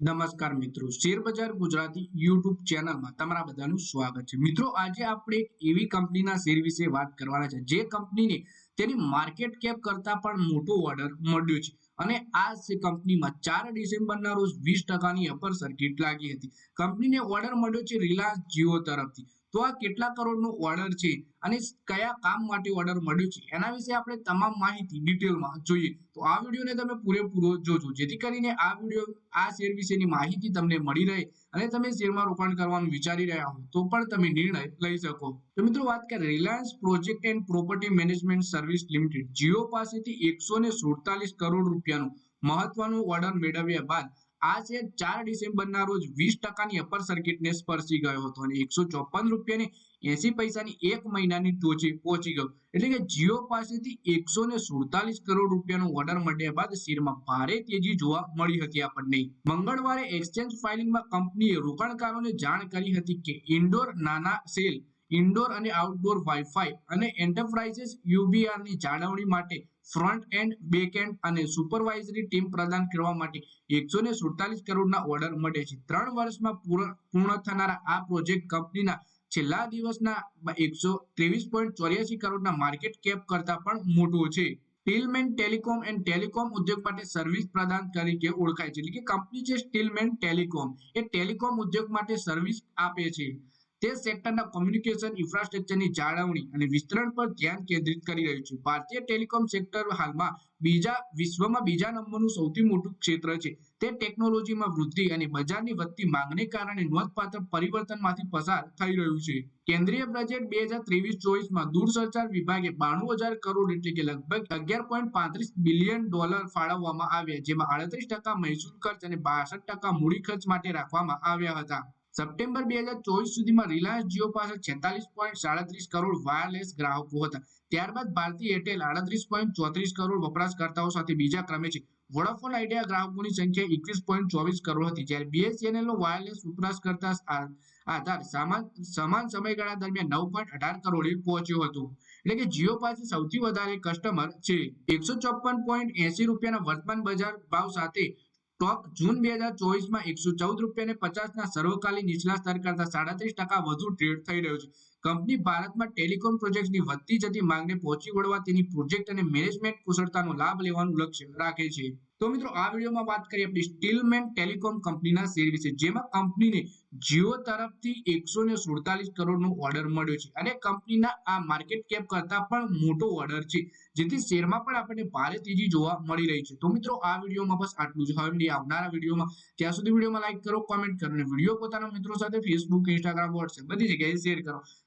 નમસ્કાર મિત્રો. શેરબજાર ગુજરાતી યુટ્યુબ ચેનલમાં તમારા બધાનું સ્વાગત છે. મિત્રો, આજે આપણે એક એવી કંપનીના શેર વિશે વાત કરવાના છે. જે કંપનીને તેની માર્કેટ કેપ કરતા પણ મોટો ઓર્ડર મળ્યો છે અને આ કંપનીમાં ચાર ડિસેમ્બરના રોજ વીસ ટકાની અપર સર્કિટ લાગી હતી. કંપનીને ઓર્ડર મળ્યો છે રિલાયન્સ જીઓ તરફથી. તો આ કેટલા કરોડનો ઓર્ડર છે અને કયા કામ માટે ઓર્ડર મળ્યો છે? એના વિશે આપણે તમામ માહિતી ડિટેલમાં જોઈએ. તો આ વિડીયોને તમે પૂરેપૂરો જોજો. જેથી કરીને આ વીડિયો, આ શેર વિશેની માહિતી તમને મળી રહે અને તમે શેરમાં રોકાણ કરવાનું વિચારી રહ્યા હો, તો પણ તમે નિર્ણય લઈ શકો. તો મિત્રો, વાત કરીએ Reliance project and property management service limited Jio પાસેથી એકસો ને સુડતાલીસ કરોડ રૂપિયાનું મહત્વનું ઓર્ડર મેળવ્યા બાદ આ શેર ચાર ડિસેમ્બરના રોજ વીસ ટકાની અપર સર્કિટને સ્પર્શી ગયો હતો અને એકસો ચોપન રૂપિયાની એસી પૈસાની એક મહિનાની ટોચે પહોંચી ગયો. એટલે કે જીઓ પાસેથી એકસો ને સુડતાલીસ કરોડ રૂપિયાનો ઓર્ડર મળ્યા બાદ શેરમાં ભારે તેજી જોવા મળી હતી આપણને. મંગળવારે એક્સચેન્જ ફાઇલિંગમાં કંપનીએ રોકાણકારોને જાણ કરી હતી કે ઇન્ડોર નાના સેલ ઇન્ડોર અને આઉટડોર વાઇફાઈ અને એન્ટરપ્રાઇઝેસ યુબીઆરની જાળવણી માટે ફ્રન્ટ એન્ડ બેક એન્ડ અને સુપરવાઇઝરી ટીમ પ્રદાન કરવા માટે એકસો ને સુડતાલીસ કરોડના ઓર્ડર મળે છે. ત્રણ વર્ષમાં પૂર્ણ થનારા આ પ્રોજેક્ટ કંપનીના છેલ્લા દિવસના એકસો ત્રેવીસ પોઈન્ટ ચોર્યાસી કરોડના માર્કેટ કેપ કરતા પણ મોટો છે. સ્ટીલમેન ટેલિકોમ એન્ડ ટેલિકોમ ઉદ્યોગ માટે સર્વિસ પ્રદાન તરીકે ઓળખાય છે. એટલે કે કંપની છે સ્ટીલમેન ટેલિકોમ એ ટેલિકોમ ઉદ્યોગ માટે સર્વિસ આપે છે. તે સેક્ટરના કોમ્યુનિકેશન ઇન્ફ્રાસ્ટ્રક્ચરની જાળવણી અને વિસ્તરણ પર ધ્યાન કેન્દ્રિત કરી રહ્યું છે. ભારતીય ટેલિકોમ સેક્ટર હાલમાં બીજા વિશ્વમાં બીજા નંબરનું સૌથી મોટું ક્ષેત્ર છે. તે ટેકનોલોજીમાં વૃદ્ધિ અને બજારની વધતી માંગને કારણે નોંધપાત્ર પરિવર્તનમાંથી પસાર થઈ રહ્યું છે. કેન્દ્રીય બજેટ બે હજાર ત્રેવીસ ચોવીસમાં દૂરસંચાર વિભાગે બાણું હજાર કરોડ એટલે કે લગભગ અગિયાર પોઈન્ટ પાંત્રીસ બિલિયન ડોલર ફાળવવામાં આવ્યા, જેમાં આડત્રીસ ટકા મહેસૂલ ખર્ચ અને બાસઠ ટકા મૂડી ખર્ચ માટે રાખવામાં આવ્યા હતા. સપ્ટેમ્બર બે હજાર ચોવીસ સુધીમાં રિલાયન્સ જીઓ પાસે છેતાલીસ પોઈન્ટ સાડત્રીસ કરોડ વાયરલેસ ગ્રાહકો હતા. ત્યારબાદ ભારતીય એરટેલ આડત્રીસ પોઈન્ટ ચોત્રીસ કરોડ વપરાશકર્તાઓ સાથે બીજા ક્રમે છે. વોડાફોન આઈડિયા ગ્રાહકોની સંખ્યા એકવીસ પોઈન્ટ ચોવીસ કરોડ હતી. જ્યારે બીએસએનએલ નો વાયરલેસ વપરાશકર્તા આધાર સમાન સમાન સમયગાળા દરમિયાન નવ પોઈન્ટ અઢાર કરોડે પહોંચ્યો હતો. એટલે કે જીઓ પાસે સૌથી વધારે કસ્ટમર છે. એકસો ચોપન પોઈન્ટ એસી રૂપિયાના વર્તમાન બજાર ભાવ સાથે સ્ટોક જૂન બે હજાર ચોવીસમાં એકસો ચૌદ રૂપિયા ને પચાસના સર્વકાલીન નીચલા સ્તર કરતા સાડત્રીસ ટકા વધુ ટ્રેડ થઈ રહ્યો છે. કંપની ભારતમાં ટેલિકોમ પ્રોજેક્ટની વધતી જતી માંગને પહોંચી વળવા તેની પ્રોજેક્ટ અને મેનેજમેન્ટ કુશળતાનો લાભ લેવાનું લક્ષ્ય રાખે છે. તો મિત્રો, આ વિડીયોમાં વાત કરીએ આપણી સ્ટીલમેન ટેલિકોમ કંપનીના શેર વિશે, જેમાં કંપનીને જીઓ તરફથી એકસો ને સુડતાલીસ કરોડનો ઓર્ડર મળ્યો છે અને કંપનીના આ માર્કેટ કેપ કરતા પણ મોટો ઓર્ડર છે, જેથી શેરમાં પણ આપણને ભારે તેજી જોવા મળી રહી છે. તો મિત્રો, આ વિડીયોમાં બસ આટલું જ. હવે મળીએ આવનારા વિડીયોમાં. ત્યાં સુધી વિડીયોમાં લાઇક કરો કોમેન્ટ કરો અને વીડિયો પોતાના મિત્રો સાથે ફેસબુક ઇન્સ્ટાગ્રામ વોટ્સએપ બધી જગ્યાએ શેર કરો.